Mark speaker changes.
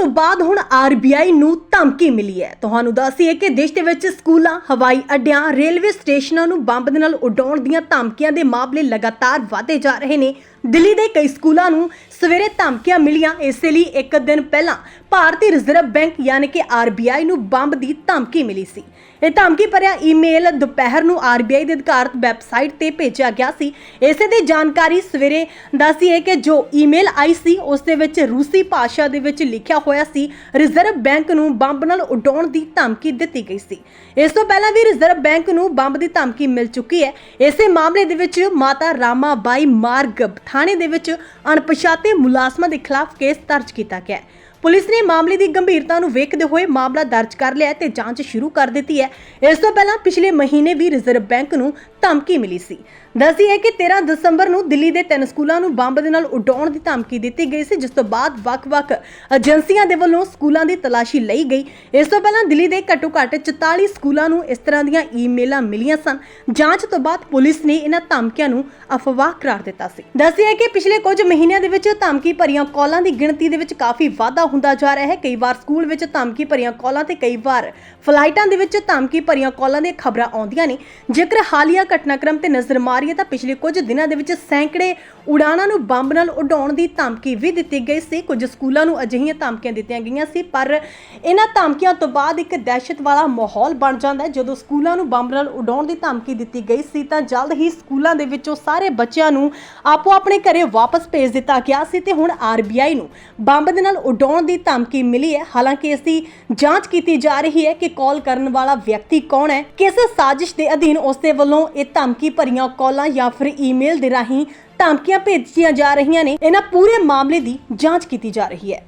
Speaker 1: ਤੋਂ ਬਾਅਦ ਹੁਣ ਆਰਬੀਆਈ ਨੂੰ ਧਮਕੀ ਮਿਲੀ ਹੈ। ਤੁਹਾਨੂੰ ਦੱਸੀਏ ਕਿ ਦੇਸ਼ ਦੇ ਵਿੱਚ ਸਕੂਲਾਂ, ਹਵਾਈ ਅੱਡਿਆਂ, ਰੇਲਵੇ ਸਟੇਸ਼ਨਾਂ ਨੂੰ ਬੰਬ ਦੇ ਨਾਲ ਉਡਾਉਣ ਦੀਆਂ ਧਮਕੀਆਂ ਦੇ ਮਾਮਲੇ ਲਗਾਤਾਰ ਵਧਦੇ ਜਾ ਰਹੇ ਨੇ। ਦਿੱਲੀ ਦੇ ਕਈ ਸਕੂਲਾਂ ਨੂੰ ਸਵੇਰੇ ਧਮਕੀਆਂ ਮਿਲੀਆਂ। ਇਸੇ ਲਈ ਇੱਕ ਦਿਨ ਪਹਿਲਾਂ ਭਾਰਤੀ ਰਿਜ਼ਰਵ ਬੈਂਕ ਯਾਨੀ ਕਿ ਆਰਬੀਆਈ ਨੂੰ ਬੰਬ ਦੀ ਧਮਕੀ ਮਿਲੀ ਸੀ। ਇਹ ਧਮਕੀ ਭਰਿਆ ਈਮੇਲ ਦੁਪਹਿਰ ਨੂੰ ਆਰਬੀਆਈ ਦੇ ਅਧਿਕਾਰਤ ਵੈਬਸਾਈਟ ਤੇ ਭੇਜਿਆ ਗਿਆ ਸੀ। ਇਸੇ ਦੀ ਜਾਣਕਾਰੀ ਸਵੇਰੇ ਦੱਸੀ ਹੈ ਕਿ ਜੋ ਈਮੇਲ ਆਈ ਸੀ, ਉਸ ਦੇ ਵਿੱਚ ਰੂਸੀ ਭਾਸ਼ਾ ਦੇ ਵਿੱਚ ਲਿਖਿਆ ਹੋਇਆ ਸੀ ਰਿਜ਼ਰਵ ਬੈਂਕ ਨੂੰ ਬੰਬ ਨਾਲ ਉਡਾਉਣ ਦੀ ਧਮਕੀ ਦਿੱਤੀ ਗਈ ਸੀ। ਇਸ ਤੋਂ ਪਹਿਲਾਂ ਵੀ ਰਿਜ਼ਰਵ ਬੈਂਕ ਨੂੰ ਬੰਬ ਦੀ ਧਮਕੀ ਮਿਲ ਚੁੱਕੀ ਹੈ। ਇਸੇ ਮਾਮਲੇ ਦੇ ਵਿੱਚ ਮਾਤਾ ਰਾਮਾ ਬਾਈ ਮਾਰਗ ਥਾਣੇ ਦੇ ਵਿੱਚ ਅਣਪਛਾਤੇ ਮੁਲਾਜ਼ਮਾਂ ਦੇ ਖਿਲਾਫ ਕੇਸ ਦਰਜ ਕੀਤਾ ਗਿਆ ਹੈ। ਪੁਲਿਸ ਨੇ ਮਾਮਲੇ ਦੀ ਗੰਭੀਰਤਾ ਨੂੰ ਵੇਖਦੇ ਹੋਏ ਮਾਮਲਾ ਦਰਜ ਕਰ ਲਿਆ ਤੇ ਜਾਂਚ ਸ਼ੁਰੂ ਕਰ ਦਿੱਤੀ ਹੈ। ਇਸ ਤੋਂ ਪਹਿਲਾਂ ਪਿਛਲੇ ਮਹੀਨੇ ਵੀ ਰਿਜ਼ਰਵ ਬੈਂਕ ਨੂੰ ਧਮਕੀ ਮਿਲੀ ਸੀ। ਦੱਸਦੀ ਹੈ ਕਿ 13 ਦਸੰਬਰ ਨੂੰ ਦਿੱਲੀ ਦੇ ਤਿੰਨ ਸਕੂਲਾਂ ਨੂੰ ਬੰਬ ਦੇ ਨਾਲ ਉਡਾਉਣ ਦੀ ਧਮਕੀ ਦਿੱਤੀ ਗਈ ਸੀ, ਜਿਸ ਤੋਂ ਬਾਅਦ ਵੱਖ-ਵੱਖ ਏਜੰਸੀਆਂ ਦੇ ਵੱਲੋਂ ਸਕੂਲਾਂ ਦੀ ਤਲਾਸ਼ੀ ਲਈ ਗਈ। ਇਸ ਤੋਂ ਪਹਿਲਾਂ ਦਿੱਲੀ ਦੇ ਘੱਟੋ-ਘੱਟ 44 ਸਕੂਲਾਂ ਨੂੰ ਇਸ ਤਰ੍ਹਾਂ ਦੀਆਂ ਈਮੇਲਾਂ ਮਿਲੀਆਂ ਸਨ। ਜਾਂਚ ਤੋਂ ਬਾਅਦ ਪੁਲਿਸ ਨੇ ਇਹਨਾਂ ਧਮਕੀਆਂ ਨੂੰ ਅਫਵਾਹ ਕਰਾਰ ਦਿੱਤਾ ਸੀ। ਦੱਸਦੀ ਕਿ ਪਿਛਲੇ ਕੁਝ ਮਹੀਨਿਆਂ ਦੇ ਵਿੱਚ ਧਮਕੀ ਭਰੀਆਂ ਕਾਲਾਂ ਦੀ ਗਿਣਤੀ ਦੇ ਵਿੱਚ ਕਾਫੀ ਵਾਧਾ ਹੁੰਦਾ ਜਾ ਰਿਹਾ ਹੈ। ਕਈ ਵਾਰ ਸਕੂਲ ਵਿੱਚ ਧਮਕੀ ਭਰੀਆਂ ਕਾਲਾਂ ਤੇ ਕਈ ਵਾਰ ਫਲਾਈਟਾਂ ਦੇ ਵਿੱਚ ਧਮਕੀ ਭਰੀਆਂ ਕਾਲਾਂ ਦੀਆਂ ਖਬਰਾਂ ਆਉਂਦੀਆਂ ਨੇ। ਜੇਕਰ ਹਾਲੀਆ ਘਟਨਾਕ੍ਰਮ ਤੇ ਨਜ਼ਰ ਮਾਰੀਏ ਤਾਂ ਪਿਛਲੇ ਕੁਝ ਦਿਨਾਂ ਦੇ ਵਿੱਚ ਸੈਂਕੜੇ ਉਡਾਣਾਂ ਨੂੰ ਬੰਬ ਨਾਲ ਉਡਾਉਣ ਦੀ ਧਮਕੀ ਵੀ ਦਿੱਤੀ ਗਈ ਸੀ। ਕੁਝ ਸਕੂਲਾਂ ਨੂੰ ਅਜਿਹੀਆਂ ਧਮਕੀਆਂ ਧਮਕੀਆਂ ਦਿੱਤੀਆਂ ਗਈਆਂ ਸੀ, ਪਰ ਇਹਨਾਂ ਧਮਕੀਆਂ ਤੋਂ ਬਾਅਦ ਇੱਕ ਦਹਿਸ਼ਤ ਵਾਲਾ ਮਾਹੌਲ ਬਣ ਜਾਂਦਾ ਹੈ। ਜਦੋਂ ਸਕੂਲਾਂ ਨੂੰ ਬੰਬ ਨਾਲ ਉਡਾਉਣ ਦੀ ਧਮਕੀ ਦਿੱਤੀ ਗਈ ਸੀ, ਤਾਂ ਜਲਦ ਹੀ ਸਕੂਲਾਂ ਦੇ ਵਿੱਚੋਂ ਸਾਰੇ ਬੱਚਿਆਂ ਨੂੰ ਆਪੋ ਆਪਣੇ ਘਰੇ ਵਾਪਸ ਭੇਜ ਦਿੱਤਾ ਗਿਆ ਸੀ ਤੇ ਹੁਣ ਆਰਬੀਆਈ ਨੂੰ ਬੰਬ ਦੇ ਨਾਲ ਉਡਾਉਣ ਦੀ ਧਮਕੀ ਮਿਲੀ ਹੈ। ਹਾਲਾਂਕਿ ਇਸ ਦੀ ਜਾਂਚ ਕੀਤੀ ਜਾ ਰਹੀ ਹੈ ਕਿ ਕਾਲ ਕਰਨ ਵਾਲਾ ਵਿਅਕਤੀ ਕੌਣ ਹੈ। ਕਿਸ ਸਾਜ਼ਿਸ਼ ਦੇ ਅਧੀਨ ਉਸ ਦੇ ਵੱਲੋਂ ਇਹ ਧਮਕੀ ਭਰੀਆਂ ਕਾਲਾਂ ਜਾਂ ਫਿਰ ਈਮੇਲ ਦੇ ਰਾਹੀਂ ਧਮਕੀਆਂ ਭੇਜੀਆਂ ਜਾ ਰਹੀਆਂ ਨੇ, ਇਹਨਾਂ ਪੂਰੇ ਮਾਮਲੇ ਦੀ ਜਾਂਚ ਕੀਤੀ ਜਾ ਰਹੀ ਹੈ।